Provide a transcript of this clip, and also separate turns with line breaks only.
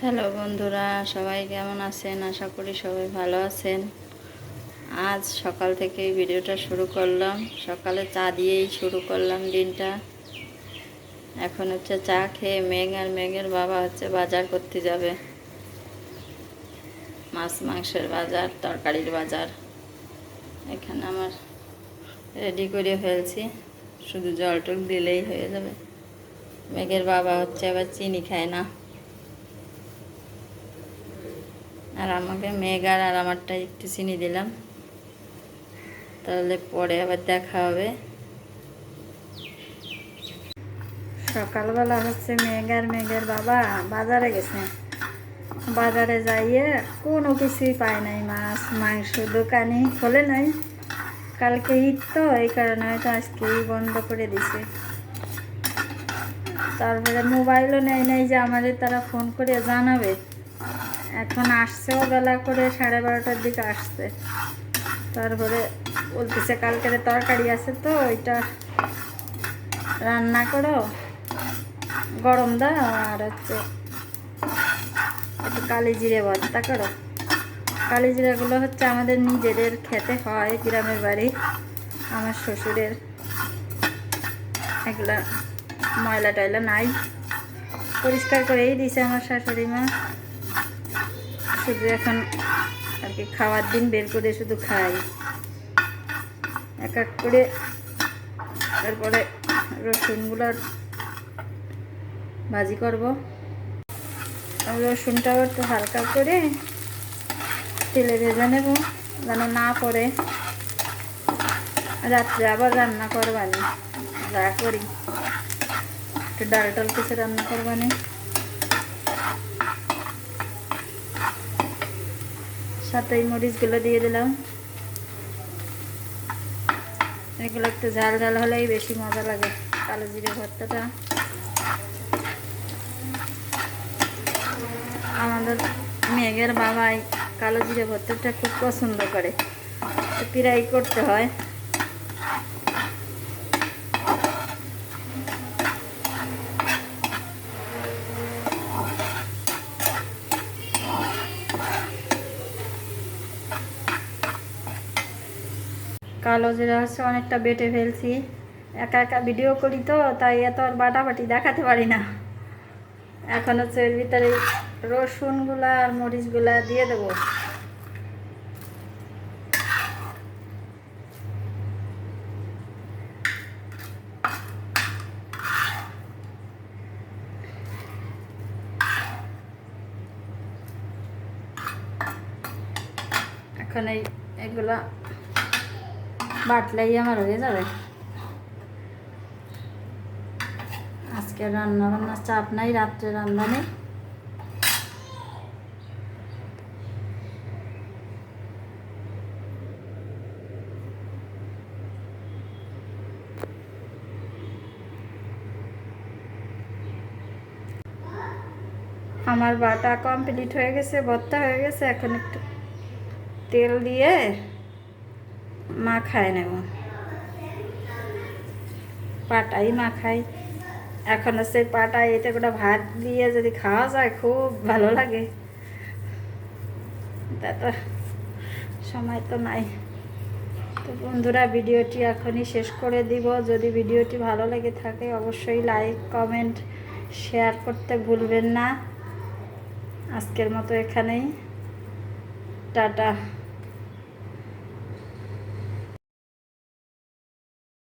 Hello বন্ধুরা, সবাই কেমন আছেন? আশা করি সবাই ভালো আছেন। আজ সকাল থেকে ভিডিওটা শুরু করলাম। সকালে চা দিয়েই শুরু করলাম দিনটা। এখন হচ্ছে চা খেয়ে মেঘ আর মেঘের বাবা হচ্ছে বাজার করতে যাবে। মাছ, মাংসের বাজার, তরকারির বাজার। এখানে আমার রেডি করে ফেলছি। শুধু জল জলটুক দিলেই হয়ে যাবে। মেঘের বাবা হচ্ছে আবার চিনি খায় না। আর আমাকে মেঘার আর আমারটা একটু চিনি দিলাম। তাহলে পরে আবার দেখা হবে। সকালবেলা হচ্ছে মেঘার মেঘের বাবা বাজারে গেছে। বাজারে যাইয়ে কোনো কিছুই পায় নাই, মাছ, মাংস দোকানে খোলে নাই। কালকে ঈদ তো, এই কারণে হয়তো আজকেই বন্ধ করে দিছে। তারপরে মোবাইলও নেয় নাই যে আমাদের তারা ফোন করে জানাবে। এখন আসছেও বেলা করে সাড়ে বারোটার দিকে আসছে। তারপরে বলতেছে কালকের তরকারি আছে তো, ওইটা রান্না করো, গরম দাও আর হচ্ছে একটু কালি জিরে ভর্তা করো। কালি জিরাগুলো হচ্ছে আমাদের নিজেদের খেতে হয় গ্রামের বাড়ি, আমার শ্বশুরের। এগুলা ময়লা টয়লা নাই। পরিষ্কার করেই দিছে আমার শাশুড়ি মা শুধু এখন আর কি খাওয়ার দিন বের করে শুধু খাই। এক এক করে তারপরে রসুনগুলোর ভাজি করব। রসুনটাও একটু হালকা করে তেলে ভেজে নেব, যেন না পড়ে। রাত্রে আবার রান্না করবানি, যা করি। একটু ডাল টাল কিছু রান্না করবানি। সাথে এই মরিচগুলো দিয়ে দিলাম। এগুলো একটু ঝাল ঝাল হলেই বেশি মজা লাগে, কালো জিরে ভর্তাটা। আমাদের মেঘের বাবাই কালো জিরে ভর্তাটা খুব পছন্দ করে। প্রায় করতে হয়। কালো জিরা হচ্ছে অনেকটা বেটে ফেলছি। একা একা ভিডিও করি তো, তাই এত আর বাটাবাটি দেখাতে পারি না। এখন হচ্ছে এর ভিতরে রসুনগুলা আর মরিচগুলা দিয়ে দেবো। এখন এই এগুলা বাটলেই আমার হয়ে যাবে। আজকে রান্না বান্নার চাপ নাই, রাত্রে রান্না নেই। আমার বাটা কমপ্লিট হয়ে গেছে, ভর্তা হয়ে গেছে, এখন একটু তেল দিয়ে মাখায় নেব পাটাই মাখাই এখন হচ্ছে পাটাই এটা গোটা ভাত দিয়ে যদি খাওয়া যায়, খুব ভালো লাগে। তা তো সময় তো নাই। তো বন্ধুরা, ভিডিওটি এখনই শেষ করে দিব। যদি ভিডিওটি ভালো লেগে থাকে, অবশ্যই লাইক, কমেন্ট, শেয়ার করতে ভুলবেন না। আজকের মতো এখানেই। টাটা।